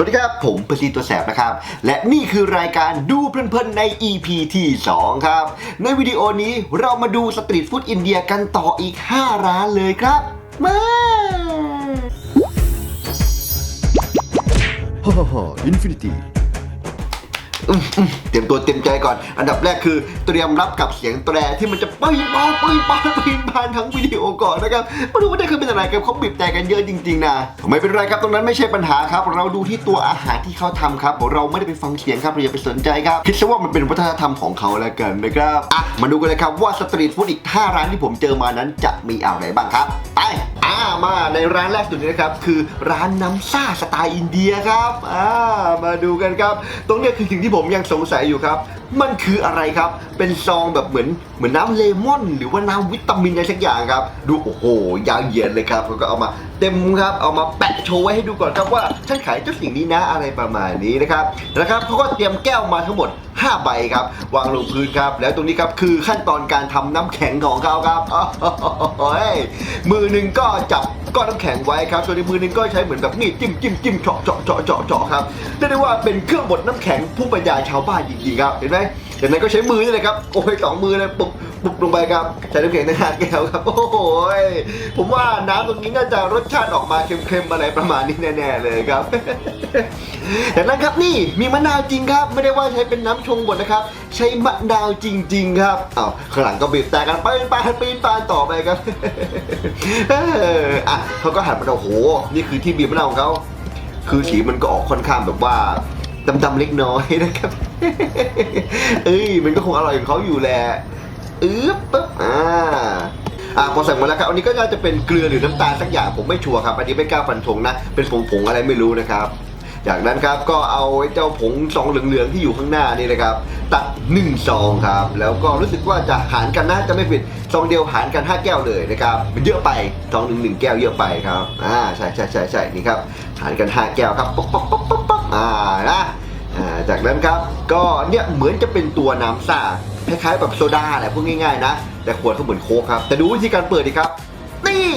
สวัสดีครับ ผมประสีตัวแสบนะครับ และนี่คือรายการดูเพลินๆใน EP ที่ 2 ครับ ในวิดีโอนี้เรามาดูสตรีทฟู้ดอินเดียกันต่ออีก 5 ร้านเลยครับ มาฮ่าฮ่าฮ่าอินฟินิตี้ อืมอืมเตรียมตัวเตรียมใจก่อน อันดับแรกคือเตรียมรับกับเสียงแตรที่มันจะปีนปานปีนปานปีนปานทั้งวิดีโอก่อนนะครับมาดูว่าได้คือเป็นอะไรกันเขาบีบแต่กันเยอะจริงๆนะไม่เป็นไรครับตรงนั้นไม่ใช่ปัญหาครับ เราดูที่ตัวอาหารที่เขาทำครับเราไม่ได้ไปฟังเสียงครับเราอย่าไปสนใจครับคิดซะว่ามันเป็นวัฒนธรรมของเขาแล้วกันนะครับอะมาดูกันเลยครับว่าสตรีทฟู้ดอีก5ร้านที่ผมเจอมานั้นจะมีอะไรบ้างครับไป อ่ามาในร้านแรกสุดนี้นะครับคือร้านน้ำซ่าสไตล์อินเดียครับอ่ามาดูกันครับ ตรงนี้คือสิ่งที่ผมยังสงสัยอยู่ครับ มันคืออะไรครับ เป็นซองแบบเหมือนเหมือนน้ำเลมอน หรือว่าน้ำวิตามินอะไรสักอย่างครับ ดูโอ้โห ยาวเหยียดเลยครับแล้วก็เอามาเต็มครับ เอามาแปะโชว์ไว้ให้ดูก่อนครับว่าฉันขายเจ้าสิ่งนี้นะอะไรประมาณนี้นะครับนะครับเขาก็เตรียมแก้วมาทั้งหมด 5 ใบครับ วางลงพื้นครับ แล้วตรงนี้ครับคือขั้นตอนการทำน้ำแข็งของเขาครับมือหนึ่งก็จับก้อนน้ำแข็งไว้ครับ ส่วนอีกมือหนึ่งก็ใช้เหมือนแบบมีดจิ้มจิ้มจิ้มเจาะเจาะเจาะเจาะครับเรียกได้ว่าเป็นเครื่องบดน้ำแข็งผู้ปัญญายชาวบ้านจริงๆครับ เห็นไหม จากนั้นก็ใช้มือนี่เลยครับ โอ้ยสองมือเลยปุบปุบลงไปครับใส่น้ำแข็งในหาแก้วครับ โอ้โหยผมว่าน้ำตรงนี้น่าจะรสชาติออกมาเค็มๆอะไรประมาณนี้แน่ๆเลยครับจากนั้นครับนี่มีมะนาวจริงครับ ไม่ได้ว่าใช้เป็นน้ำชงบดนะครับ ใช้มะนาวจริง ๆ ครับอ้าวข้างหลังก็บีบแต่กันไปไปปีนปานต่อไปครับเอออะเขาก็หันมาโอ้โห นี่คือที่บีบมะนาวของเขาคือสีมันก็ออกค่อนข้างแบบว่า ดำๆเล็กน้อยนะครับ เอ้ยมันก็คงอร่อยของเขาอยู่แหละอึ๊บปึ๊บอ่าอ่าพอสั่งมาแล้วครับอันนี้ก็น่าจะเป็นเกลือหรือน้ำตาลสักอย่างผมไม่ชัวร์ครับ อันนี้ไม่กล้าฟันธงนะ เป็นผงผงๆอะไรไม่รู้นะครับ จากนั้นครับก็เอาไอ้เจ้าผงซองเหลืองๆที่อยู่ข้างหน้านี่นะครับ ตัด1ซองครับ แล้วก็รู้สึกว่าจะหารกันนะจะไม่ผิดซองเดียวหารกัน 5 แก้วเลยนะครับมันเยอะไปซองหนึ่งหนึ่งแก้วเยอะไปครับอ่าใช่ใช่ใช่ใช่นี่ครับหารกัน 5 แก้วครับป๊อกป๊อกป๊อกป๊อกป๊อกอ่านะจากนั้นครับก็เนี่ยเหมือนจะเป็นตัวน้ำซ่าคล้ายๆแบบโซดาแหละพูดง่ายๆนะ แต่ขวดก็เหมือนโค้กครับ แต่ดูวิธีการเปิดดีครับ นี่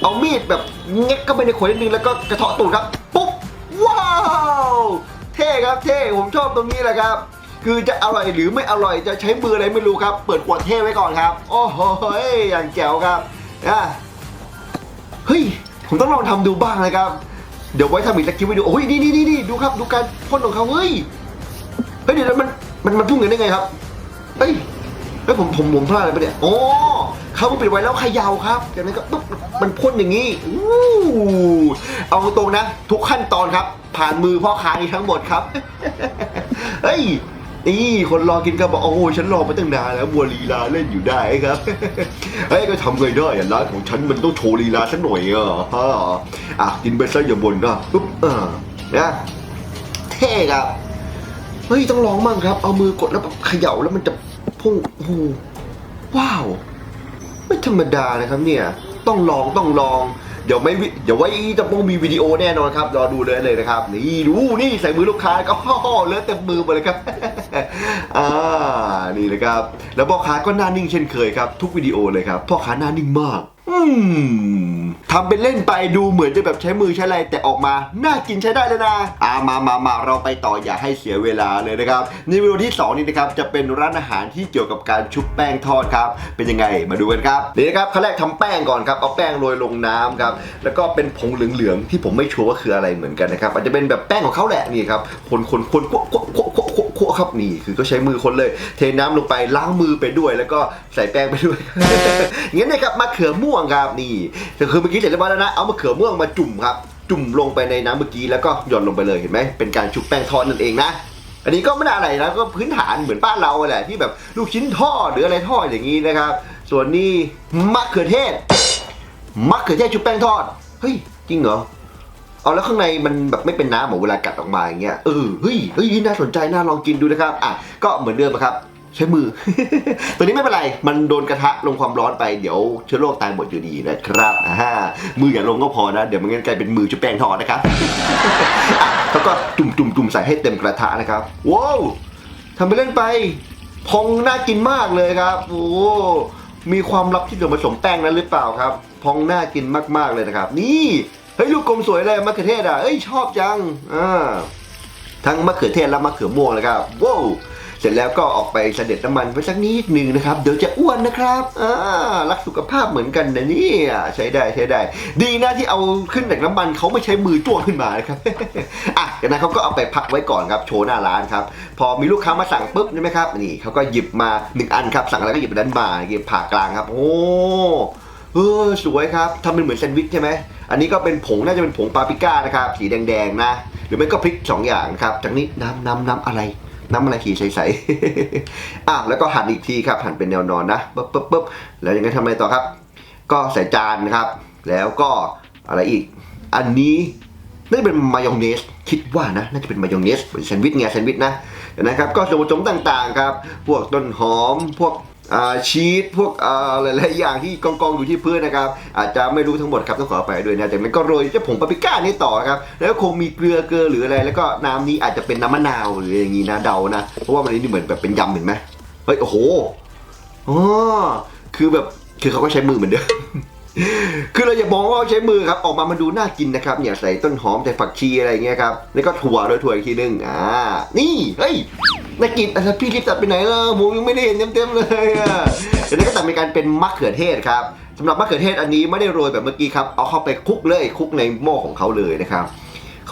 เอามีดแบบเง็กเข้าไปในขวดนิดนึงแล้วก็กระเทาะตูดครับาวเท่ครับเท่ผมชอบตรงนี้แหละครับ คือจะอร่อยหรือไม่อร่อยจะใช้มืออะไรไม่รู้ครับ เปิดขวดเท่ไว้ก่อนครับ โอ้โหอย่างแจ๋วครับอะเฮ้ยผมต้องลองทำดูบ้างนะครับ เดี๋ยวไว้ทำอีกสักคลิปวิดีโอโอ้ยนี่นี่นี่นี่ดูครับ ดูการพ่นของเขาเฮ้ยเฮ้ยเดี๋ยวมันมันมันพุ่งกันได้ไงครับเฮ้ย เฮ้ยผมผมผมพลาดอะไรไปเนี่ยอ๋อเขาปิดไว้แล้วเขยาวครับจากนั้นก็ปุ๊บมันพ่นอย่างนี้อู้เอาตรงนะ ทุกขั้นตอนครับ ผ่านมือพ่อค้านี้ทั้งหมดครับเฮ้ยนี่คนรอกินก็บอกโอ้โฉันรอมาตั้งนานแล้วบัวลีลาเล่นอยู่ได้ครับเฮ้ยก็ทำไงได้ร้านของฉันมันต้องโชว์ลีลาสักหน่อยอะฮะอะกินไปซะอย่าบ่นนะปุ๊บเออนะเท่ครับเฮ้ยต้องลองมั่งครับ เอามือกดแล้วแบบเขย่าแล้วมันจะ พุ่งโอ้โหว้าว ไม่ธรรมดานะครับเนี่ย ต้องลองต้องลอง เดี๋ยวไม่วิเดี๋ยวไว้จะต้องมีวิดีโอแน่นอนครับ รอดูเลยเลยนะครับ นี่ดูนี่ใส่มือลูกค้าก็ฮ่อเลอะเต็มมือหมดเลยครับ อ่า นี่เลยครับ แล้วพ่อค้าก็หน้านิ่งเช่นเคยครับ ทุกวิดีโอเลยครับ พ่อค้าหน้านิ่งมาก ทำเป็นเล่นไปดูเหมือนจะแบบใช้มือใช้อะไรแต่ออกมาน่ากินใช้ได้เลยนะอ่ามามามาเราไปต่ออย่าให้เสียเวลาเลยนะครับในวิดีโอที่ 2 นี้นะครับจะเป็นร้านอาหารที่เกี่ยวกับการชุบแป้งทอดครับ เป็นยังไงมาดูกันครับนี่นะครับขั้นแรกทำแป้งก่อนครับเอาแป้งโรยลงน้ำครับแล้วก็เป็นผงเหลืองๆที่ผมไม่ชัวร์ว่าคืออะไรเหมือนกันนะครับอาจจะเป็นแบบแป้งของเขาแหละนี่ครับคนคนคนโคโคโคโคโคโคครับนี่คือก็ใช้มือคนเลย เทน้ำลงไปล้างมือไปด้วย แล้วก็ใส่แป้งไปด้วยอย่างนี้นะครับมะเขือม่วงครับนี่ก็คือเมื่อกี้เสร็จเรียบร้อยแล้วนะเอามะเขือม่วงมาจุ่มครับจุ่มลงไปในน้ำเมื่อกี้แล้วก็หย่อนลงไปเลยเห็นไหมเป็นการชุบแป้งทอดนั่นเองนะอันนี้ก็ไม่ได้อะไรนะก็พื้นฐานเหมือนบ้านเราแหละที่แบบลูกชิ้นทอดหรืออะไรทอดอย่างนี้นะครับ ส่วนนี้มะเขือเทศมะเขือเทศชุบแป้งทอดเฮ้ยจริงเหรอ เอาแล้วข้างในมันแบบไม่เป็นน้ำเหมือนเวลากัดออกมาอย่างเงี้ยเออเฮ้ยเฮ้ยน่าสนใจน่าลองกินดูนะครับอะก็เหมือนเดิมครับใช้มือ ตัวนี้ไม่เป็นไร มันโดนกระทะลงความร้อนไป เดี๋ยวเชื้อโรคตายหมดอยู่ดีนะครับอ่ามืออย่าลงก็พอนะ เดี๋ยวมันงั้นกลายเป็นมือชุบแป้งทอดนะครับแล้วก็จุ่มจุ่มจุ่มใส่ให้เต็มกระทะนะครับ ว้าวทำไปเล่นไป พองน่ากินมากเลยครับ โอ้มีความลับที่เกี่ยวผสมแป้งนั้นหรือเปล่าครับ พองน่ากินมากๆเลยนะครับ นี่ ฮ้ยฮ้ยลูกกลมสวยเลยมะเขือเทศอะเอ้ยชอบจังอ่าทั้งมะเขือเทศและมะเขือม่วงเลยครับว้าวเสร็จแล้วก็ออกไปเสด็จน้ำมันไว้สักนิดหนึ่งนะครับ เดี๋ยวจะอ้วนนะครับอ่ารักสุขภาพเหมือนกันนะนี่ใช้ได้ใช้ได้ ดีนะที่เอาขึ้นจากน้ำมันเขาไม่ใช้มือจ้วงขึ้นมานะครับอะจากนั้นเขาก็เอาไปพักไว้ก่อนครับโชว์หน้าร้านครับ พอมีลูกค้ามาสั่งปุ๊บใช่ไหมครับนี่เขาก็หยิบมาหนึ่งอันครับสั่งอะไรก็หยิบอันนั้นมาหยิบผ่ากลางครับ โอ้เออสวยครับทำเป็นเหมือนแซนด์วิชใช่ไหม อันนี้ก็เป็นผงน่าจะเป็นผงปาปริก้านะครับ สีแดงๆนะ หรือไม่ก็พริกสองอย่างครับจากนี้น้ำน้ำน้ำอะไร น้ำอะไรขีใสๆอะแล้วก็หั่นอีกทีครับหั่นเป็นแนวนอนนะปุ๊บปุ๊บปุ๊บแล้วยังไงทำอะไรต่อครับ ก็ใส่จานนะครับ แล้วก็อะไรอีก อันนี้น่าจะเป็นมายองเนสคิดว่านะน่าจะเป็นมายองเนสเหมือนแซนด์วิชไงแซนด์วิชนะนะครับก็ส่วนผสมต่างๆครับ พวกต้นหอมพวก ชีสพวกหลายๆอย่างที่กองกองอยู่ที่พื้นนะครับ อาจจะไม่รู้ทั้งหมดครับต้องขอไปด้วยนะจากนั้นก็โรยเจ้าผงปาปริก้านี่ต่อครับแล้วคงมีเกลือเกลือหรืออะไร แล้วก็น้ำนี้อาจจะเป็นน้ำมะนาวหรืออย่างนี้นะเดานะเพราะว่ามันนี่เหมือนแบบเป็นยำเห็นไหมเฮ้ยโอ้โหอ๋อคือแบบคือเขาก็ใช้มือเหมือนเดิม คือเราอย่ามองว่าใช้มือครับ ออกมามันดูน่ากินนะครับเนี่ยใส่ต้นหอมใส่ผักชีอะไรเงี้ยครับแล้วก็ถั่วโดยถั่วอีกทีนึงอ่านี่เฮ้ยน่ากินอะพี่รีบตัดไปไหนล่ะผมยังไม่ได้เห็นเต็มๆเลยอะเดี๋ยวนี้ก็ตัดเป็นการเป็นมะเขือเทศครับสำหรับมะเขือเทศอันนี้ไม่ได้โรยแบบเมื่อกี้ครับเอาเข้าไปคลุกเลยคลุกในหม้อของเขาเลยนะครับ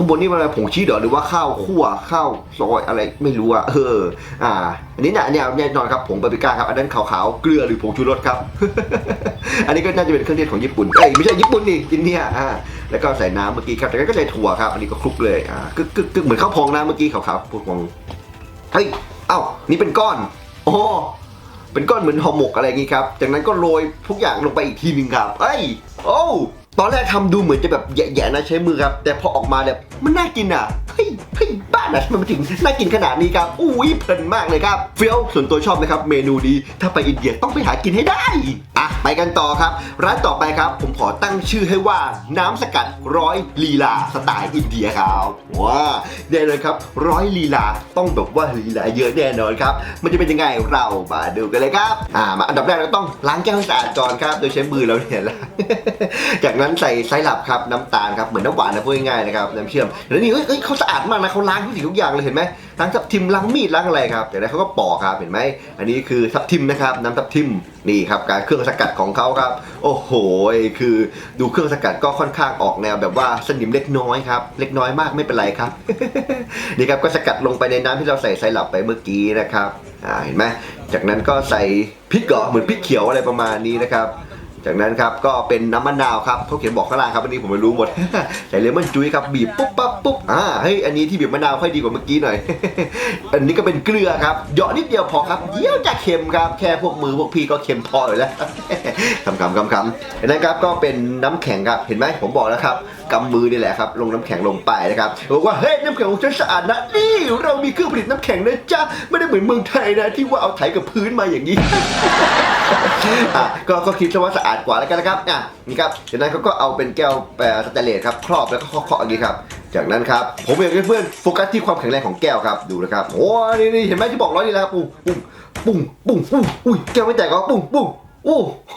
ข้างบนนี่มันอะไรผงชีสเหรอหรือว่าข้าวคั่วข้าวซอยอะไรไม่รู้อะเอออ่าอันนี้เนี่ยเนี่ยแน่นอนครับผงปาปริก้าครับอันนั้นขาวๆเกลือหรือผงชูรสครับ อันนี้ก็น่าจะเป็นเครื่องเทศของญี่ปุ่นเอ้ยไม่ใช่ญี่ปุ่นนี่อินเดียอ่าแล้วก็ใส่น้ำเมื่อกี้ครับจากนั้นก็ใส่ถั่วครับอันนี้ก็คลุกเลยอ่ากึกกึกกึกเหมือนข้าวพองนะเมื่อกี้ขาวๆพวกพองเฮ้ยเอ้านี่เป็นก้อนโอ้เป็นก้อนเหมือนห่อหมกอะไรอย่างงี้ครับจากนั้นก็โรยทุกอย่างลงไปอีกทีหนึ่งครับเอ้ยโอ้ ตอนแรกทำดูเหมือนจะแบบแย่ๆนะใช้มือครับ แต่พอออกมาแบบมันน่ากินอะ เฮ้ยบ้านอะทำไมมันถึงน่ากินขนาดนี้ครับอุ้ยเพลินมากเลยครับเฟี้ยวส่วนตัวชอบนะครับเมนูนี้ถ้าไปอินเดียต้องไปหากินให้ได้อะไปกันต่อครับ ร้านต่อไปครับ ผมขอตั้งชื่อให้ว่าน้ำสกัดร้อยลีลาสไตล์อินเดียครับว้าแน่เลยครับ ร้อยลีลาต้องแบบว่าลีลาเยอะแน่นอนครับ มันจะเป็นยังไงเรามาดูกันเลยครับอ่ามาอันดับแรกเราต้องล้างแก้วให้สะอาดก่อนครับ โดยใช้มือเราเนี่ยละจากนั้นใส่ไซรัปครับน้ำตาลครับเหมือนน้ำหวานนะพูดง่ายๆนะครับน้ำเชื่อมแล้วนี่เฮ้ยเฮ้ยเขาสะอาดมากนะเขาล้างทุกสิ่งทุกอย่างเลยเห็นไหมล้างทับทิมล้างมีดล้างอะไรครับจากนั้นเขาก็ปอกครับเห็นไหมอันนี้คือทับทิมนะครับน้ำทับทิมนี่ครับการเครื่องสกัดของเขาครับโอ้โหคือดูเครื่องสกัดก็ค่อนข้างออกแนวแบบว่าสนิมเล็กน้อยครับเล็กน้อยมากไม่เป็นไรครับนี่ครับก็สกัดลงไปในน้ำที่เราใส่ไซรัปไปเมื่อกี้นะครับอ่าเห็นไหมจากนั้นก็ใส่พริกเหรอเหมือนพริกเขียวอะไรประมาณนี้นะครับ จากนั้นครับก็เป็นน้ำมะนาวครับเขาเขียนบอกข้างล่างครับอันนี้ผมไม่รู้หมด ใส่เลมอนจุ้ยครับบีบปุ๊บปั๊บปุ๊บอ่าเฮ้ยอันนี้ที่บีบมะนาวค่อยดีกว่าเมื่อกี้หน่อย อันนี้ก็เป็นเกลือครับเหยาะนิดเดียวพอครับเดี๋ยวจะเค็มครับแค่พวกมือพวกพี่ก็เค็มพออยู่แล้วคำคำคำคำเห็นไหมครับก็เป็นน้ำแข็งครับเห็นไหมผมบอกแล้วครับกำมือนี่แหละครับลงน้ำแข็งลงไปนะครับบอกว่าเฮ้ยน้ำแข็งของฉันสะอาดนะนี่เรามีเครื่องผลิตน้ำแข็งนะจ๊ะไม่ได้เหมือนเมืองไทยนะที่ว่าเอาไถกับพื้นมาอย่างนี้ อะก็ก็คิดซะว่าสะอาดกว่าแล้วกันนะครับอะนี่ครับจากนั้นเขาก็เอาเป็นแก้วแปรสแตนเลสครับครอบแล้วก็เคาะๆอย่างนี้ครับ จากนั้นครับผมอยากให้เพื่อนโฟกัสที่ความแข็งแรงของแก้วครับดูนะครับโอ้นี่นี่เห็นไหมที่บอกร้อยนี่แหละครับปุ้งปุ้งปุ้งปุ้งปุ้งอุ้ยแก้วไม่แตกก็ปุ้งปุ้ง โอ้โห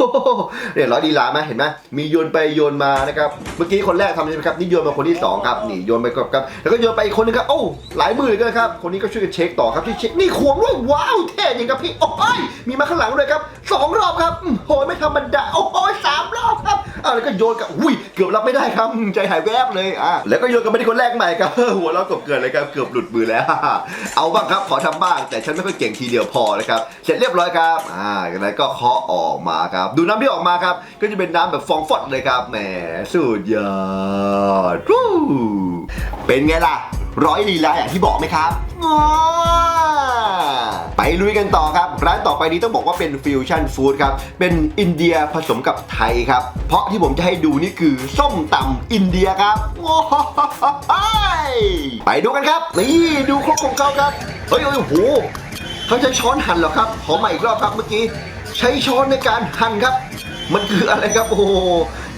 เนี่ยร้อยดีลาไหมเห็นไหมมีโยนไปโยนมานะครับ เมื่อกี้คนแรกทำใช่ไหมครับ นี่โยนมาคนที่สองครับ นี่โยนไปกับครับ แล้วก็โยนไปอีกคนนึงครับ โอ้ หลายมือเลยก็ครับ คนนี้ก็ช่วยกันเช็คต่อครับที่เช็ค นี่ขวงด้วยว้าวเท่จริงครับพี่ โอ้ย มีมาข้างหลังด้วยครับสองรอบครับโอ้ยไม่ธรรมดา โอ้ยสามรอบครับ อาแล้วก็โยนกับอุ้ยเกือบรับไม่ได้ครับใจหายแวบเลยอ่าแล้วก็โยนกับไปที่คนแรกใหม่ครับหัวเราะกบเกินเลยครับเกือบหลุดมือแล้ว เอาบ้างครับขอทำบ้าง แต่ฉันไม่ค่อยเก่งทีเดียวพอนะครับเสร็จเรียบร้อยครับอ่าจากนั้นก็เคาะออกมาครับ ดูน้ำที่ออกมาครับก็จะเป็นน้ำแบบฟองฟอดเลยครับแหมสุดยอดเป็นไงล่ะ ร้อยลีลาอย่างที่บอกไหมครับไปลุยกันต่อครับ ร้านต่อไปนี้ต้องบอกว่าเป็นฟิวชั่นฟู้ดครับ เป็นอินเดียผสมกับไทยครับ เพราะที่ผมจะให้ดูนี่คือส้มตำอินเดียครับไปดูกันครับ นี่ดูครกของเขาครับ เฮ้ยเฮ้ยโอ้โหเขาใช้ช้อนหั่นเหรอครับขอใหม่อีกรอบครับเมื่อกี้ ใช้ช้อนในการหั่นครับ มันคืออะไรครับ โอ้โห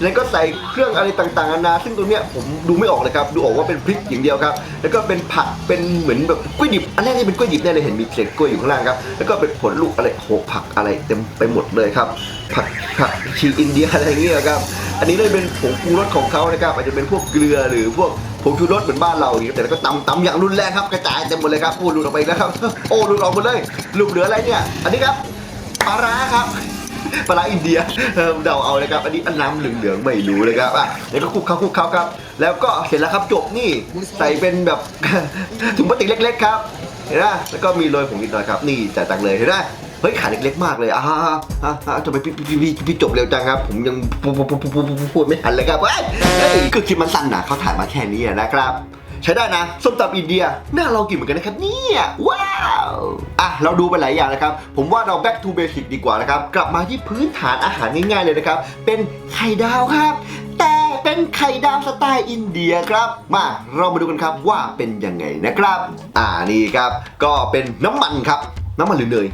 แล้วก็ใส่เครื่องอะไรต่างๆนานา ซึ่งตรงเนี้ยผมดูไม่ออกเลยครับ ดูออกว่าเป็นพริกอย่างเดียวครับ แล้วก็เป็นผัก เป็นเหมือนแบบกล้วยดิบ อันแรกนี่เป็นกล้วยดิบแน่เลย เห็นมีเศษกล้วยอยู่ข้างล่างครับ แล้วก็เป็นผลลูกอะไรโหผักอะไรเต็มไปหมดเลยครับ ผักผักชีอินเดียอะไรเงี้ยครับ อันนี้เลยเป็นผงปรุงรสของเขานะครับ อาจจะเป็นพวกเกลือหรือพวกผงชูรสเหมือนบ้านเราอย่างนี้แต่ก็ตำตำอย่างรุนแรงครับ กระจายเต็มหมดเลยครับ โอ้หลุดออกไปแล้วครับ โอ้หลุดออกหมดเลยหลุดเหลืออะไรเนี่ย อันนี้ครับปลาร้าครับ ปลาอินเดียเดาเอาเลยครับ อันนี้อันน้ำเหลืองๆไม่รู้เลยครับอะแล้วก็คลุกเขาคลุกเขาครับ แล้วก็เสร็จแล้วครับจบนี่ใส่เป็นแบบถุงพลาสติกเล็ก ๆ ครับเห็นไหมแล้วก็มีโรยผงนิดหน่อยครับ นี่จ่ายตังค์เลยเห็นไหมเฮ้ยขาเล็กๆมากเลยอ่าอ่าอ่าอ่าทำไมพี่พี่พี่พี่จบเร็วจังครับ ผมยังพูดไม่ทันเลยครับเฮ้ยคือคลิปมันสั้นนะเขาถ่ายมาแค่นี้นะครับ ใช้ได้นะส้มตำอินเดียน่าลองกินเหมือนกันนะครับเนี่ยว้าวอะเราดูไปหลายอย่างนะครับ ผมว่าเรา back to basic ดีกว่านะครับ กลับมาที่พื้นฐานอาหารง่ายๆเลยนะครับ เป็นไข่ดาวครับ แต่เป็นไข่ดาวสไตล์อินเดียครับ มาเรามาดูกันครับว่าเป็นยังไงนะครับ อ่านี่ครับ ก็เป็นน้ำมันครับ น้ำมันหรือเนย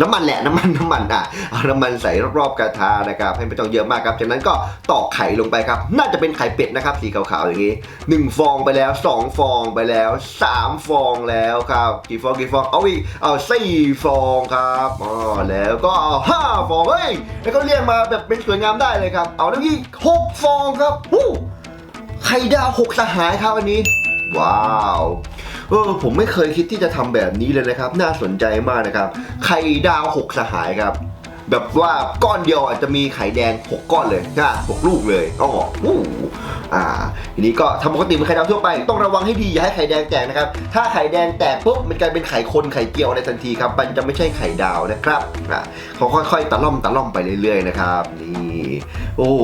น้ำมันแหละน้ำมันน้ำมันอะเอาน้ำมันใส่รอบๆกระทะนะครับให้ไม่ต้องเยอะมากครับจากนั้นก็ตอกไข่ลงไปครับ น่าจะเป็นไข่เป็ดนะครับสีขาวๆอย่างนี้หนึ่งฟองไปแล้วสองฟองไปแล้วสามฟองแล้วครับกี่ฟองกี่ฟองเอาอีกเอาสี่ฟองครับอ๋อแล้วก็เอาห้าฟองเฮ้ยแล้วก็เรียงมาแบบเป็นสวยงามได้เลยครับ เอาแล้วอีกหกฟองครับฮู้ไข่ดาวหกสหายครับอันนี้ ว้าว เออผมไม่เคยคิดที่จะทำแบบนี้เลยนะครับ น่าสนใจมากนะครับไข่ดาวหกสหายครับ แบบว่าก้อนเดียวอาจจะมีไข่แดง 6 ก้อนเลยนะหมหกลูกเลยอ๋ออู้อ่าทีนี้ก็ทำปกติเป็นไข่ดาวทั่วไป ต้องระวังให้ดีอย่าให้ไข่แดงแตกนะครับ ถ้าไข่แดงแตกปุ๊บมันกลายเป็นไข่คนไข่เจียวในทันทีครับ มันจะไม่ใช่ไข่ดาวนะครับอ่าเขาค่อยๆตะล่อมตะล่อมไปเรื่อยๆนะครับนี่โอ้โห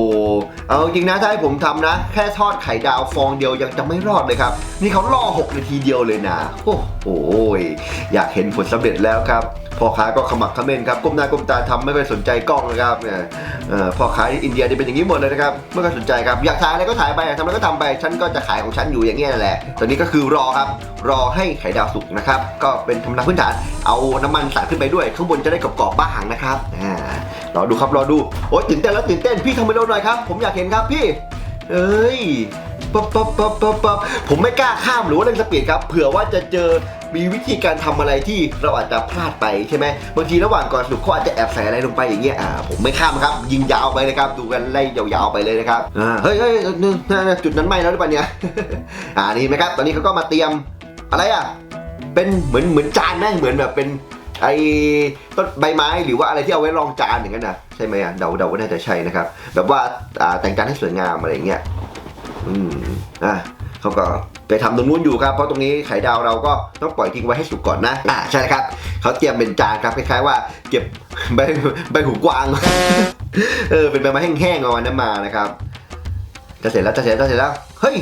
เอาจริงนะถ้าให้ผมทำนะ แค่ทอดไข่ดาวฟองเดียวยังจะไม่รอดเลยครับ นี่เขาล่อ6นาทีเดียวเลยนะโอ้โหอยากเห็นผลสำเร็จแล้วครับพ่อค้าก็ขมักขม้นครับก้มหน้าก้มตาทำไม่ค่อยสนใจกล้องนะครับเนี่ยเอ่อพ่อค้าอินเดียนี่เป็นอย่างนี้หมดเลยนะครับไม่ค่อยสนใจครับอยากถ่ายอะไรก็ถ่ายไปอยากทำอะไรก็ทำไปฉันก็จะขายของฉันอยู่อย่างเงี้ยนั่นแหละตอนนี้ก็คือรอครับรอให้ไข่ดาวสุกนะครับก็เป็นธรรมดาพื้นฐานเอาน้ำมันสาดขึ้นไปด้วยข้างบนจะได้กรอบๆบ้างนะครับอ่ารอดูครับรอดูโอ๊ยตื่นเต้นแล้วตื่นเต้นพี่ทำไปเร็วหน่อยครับผมอยากเห็นครับพี่ เอ้ยป๊บปั๊บปั๊บปั๊บปั๊บผมไม่กล้าข้ามหรือว่าเร่งสปีดครับเผื่อว่าจะเจอ มีวิธีการทำอะไรที่เราอาจจะพลาดไปใช่ไหมบางทีระหว่างก่อนสุกเขาอาจจะแอบใส่อะไรลงไปอย่างเงี้ยอ่าผมไม่ข้ามครับ ยิงยาวไปเลยครับ ดูกันไล่ยาวๆไปเลยนะครับอ่าเฮ้ยเฮ้ยจุดนั้นไหมแล้วหรือเปล่าเนี่ยอ่านี่ไหมครับ ตอนนี้เขาก็มาเตรียมอะไรอะเป็นเหมือนเหมือนจานนะเหมือนแบบเป็นไอ้ต้นใบไม้หรือว่าอะไรที่เอาไว้รองจานอย่างนั้นนะใช่ไหมอะเดาเดาว่าน่าจะใช่นะครับ แบบว่าแต่งจานให้สวยงามอะไรอย่างเงี้ยอืมอะเขาก็ ไปทำตรงนู้นอยู่ครับเพราะตรงนี้ไข่ดาวเราก็ต้องปล่อยทิ้งไว้ให้สุกก่อนนะอ่าใช่ครับเขาเตรียมเป็นจานครับคล้ายๆว่าเก็บใบใบหูกวางเออเป็นใบไม้แห้งๆเอาวันนั้นมานะครับจะเสร็จแล้วจะเสร็จแล้วจะเสร็จแล้วเฮ้ย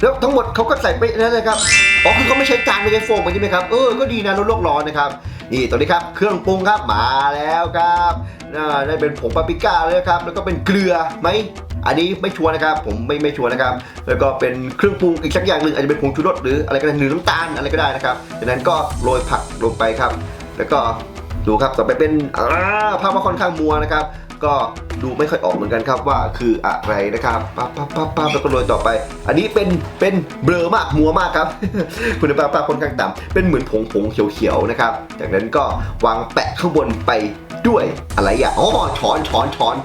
แล้วทั้งหมดเขาก็ใส่ไปนั่นเลยครับอ๋อคือเขาไม่ใช้จานไม่ใช้โฟมใช่ไหมครับเออก็ดีนะลดโลกร้อนนะครับนี่ตัวนี้ครับเครื่องปรุงครับมาแล้วครับ น่าได้เป็นผงปาปริก้าเลยครับ แล้วก็เป็นเกลือไหมอันนี้ไม่ชัวร์นะครับ ผมไม่ไม่ชัวร์นะครับ แล้วก็เป็นเครื่องปรุงอีกสักอย่างหนึ่งอาจจะเป็นผงชูรสหรืออะไรก็ได้หรือน้ำตาลอะไรก็ได้นะครับจากนั้นก็โรยผักลงไปครับ แล้วก็ดูครับต่อไปเป็นภาพว่าค่อนข้างมัวนะครับ ก็ดูไม่ค่อยออกเหมือนกันครับว่าคืออะไรนะครับปั๊บปั๊บปั๊บปั๊บแล้วก็โรยต่อไป อันนี้เป็นเป็นเบลอมากมัวมากครับ คุณภาพภาพค่อนข้างต่ำเป็นเหมือนผงผงเขียวๆนะครับ จากนั้นก็วางแปะข้างบนไป ด้วยอะไรอะอ๋อช้อนช้อนช้อน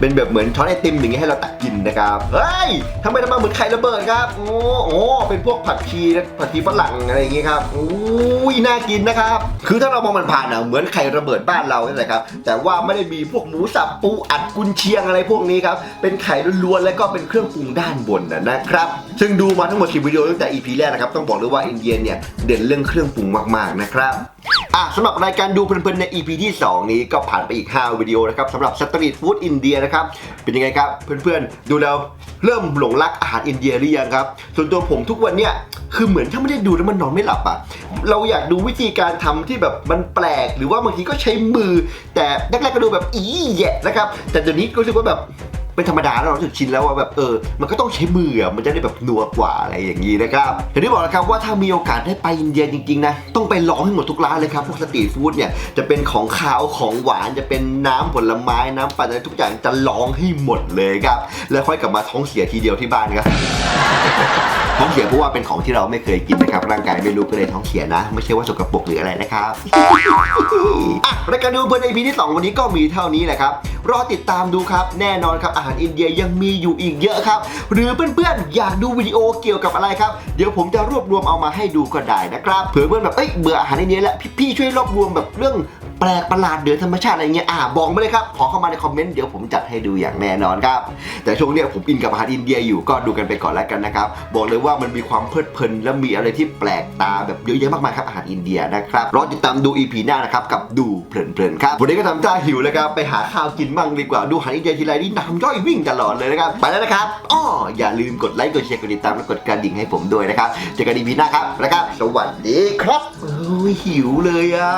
เป็นแบบเหมือนช้อนไอติมอย่างเงี้ยให้เราตักกินนะครับเฮ้ยทำไมทำมาเหมือนไข่ระเบิดครับโอ้โอ้เป็นพวกผัดชีผัดชีฝรั่งอะไรอย่างเงี้ยครับอุ้ยน่ากินนะครับ คือถ้าเรามองมันผ่านอะเหมือนไข่ระเบิดบ้านเรานี่แหละครับ แต่ว่าไม่ได้มีพวกหมูสับปูอัดกุนเชียงอะไรพวกนี้ครับ เป็นไข่ล้วนๆแล้วก็เป็นเครื่องปรุงด้านบนนะนะครับ ซึ่งดูมาทั้งหมด10วิดีโอตั้งแต่ EP แรกนะครับ ต้องบอกเลยว่าอินเดียเนี่ยเด่นเรื่องเครื่องปรุงมากๆนะครับ อะสำหรับรายการดูเพลินๆใน EP ที่ 2 นี้ก็ผ่านไปอีก 5 วิดีโอนะครับสำหรับสตรีทฟู้ดอินเดียนะครับ เป็นยังไงครับ เพื่อนๆ ดูแล้วเริ่มหลงรักอาหารอินเดียหรือยังครับ ส่วนตัวผมทุกวันเนี่ยคือเหมือนถ้าไม่ได้ดูแล้วมันนอนไม่หลับอะ เราอยากดูวิธีการทำที่แบบมันแปลก หรือว่าบางทีก็ใช้มือ แต่แรกๆก็ดูแบบอีแยะนะครับ แต่เดี๋ยวนี้ก็รู้สึกว่าแบบ เป็นธรรมดาแล้วเรารู้สึกชินแล้วว่าแบบเออ มันก็ต้องใช้มืออะมันจะได้แบบนัวกว่าอะไรอย่างนี้นะครับอย่างที่บอกแล้วครับว่าถ้ามีโอกาสได้ไปอินเดียจริงๆนะต้องไปลองให้หมดทุกร้านเลยครับพวกสตรีทฟู้ดเนี่ยจะเป็นของคาวของหวานจะเป็นน้ำผลไม้น้ำปั่นอะไรทุกอย่างจะลองให้หมดเลยครับแล้วค่อยกลับมาท้องเสียทีเดียวที่บ้านครับท้องเสียเพราะว่าเป็นของที่เราไม่เคยกินนะครับร่างกายไม่รู้ก็เลยท้องเสียนะ ไม่ใช่ว่าสกปรกหรืออะไรนะครับอะรายการดูเพลิน EP ที่ 2 วันนี้ก็มีเท่านี้แหละครับรอติดตามดูครับแน่นอนครับอาหารอินเดียยังมีอยู่อีกเยอะครับ หรือเพื่อนๆอยากดูวิดีโอเกี่ยวกับอะไรครับ เดี๋ยวผมจะรวบรวมเอามาให้ดูก็ได้นะครับ เผื่อเพื่อนแบบเอ้ยเบื่ออาหารอินเดียแล้วพี่ๆช่วยรวบรวมแบบเรื่อง แปลกประหลาดเหนือธรรมชาติอะไรเงี้ยอ่าบอกมาเลยครับ ขอเข้ามาในคอมเมนต์เดี๋ยวผมจัดให้ดูอย่างแน่นอนครับ แต่ช่วงเนี้ยผมอินกับอาหารอินเดียอยู่ก็ดูกันไปก่อนแล้วกันนะครับ บอกเลยว่ามันมีความเพลิดเพลินและมีอะไรที่แปลกตาแบบเยอะแยะมากมายครับอาหารอินเดียนะครับรอติดตามดู EP หน้านะครับกับดูเพลินๆครับวันนี้ก็ทำท่าหิวแล้วครับไปหาข้าวกินบ้างดีกว่าดูอาหารอินเดียทีไรนี่น้ำย่อยวิ่งตลอดเลยนะครับไปแล้วนะครับอ้ออย่าลืมกดไลค์กดแชร์กดติดตามและกดกระดิ่งให้ผมด้วยนะครับเจอกัน EP หน้าครับแล้วครับ สวัสดีครับโอ้ยหิวเลยอะ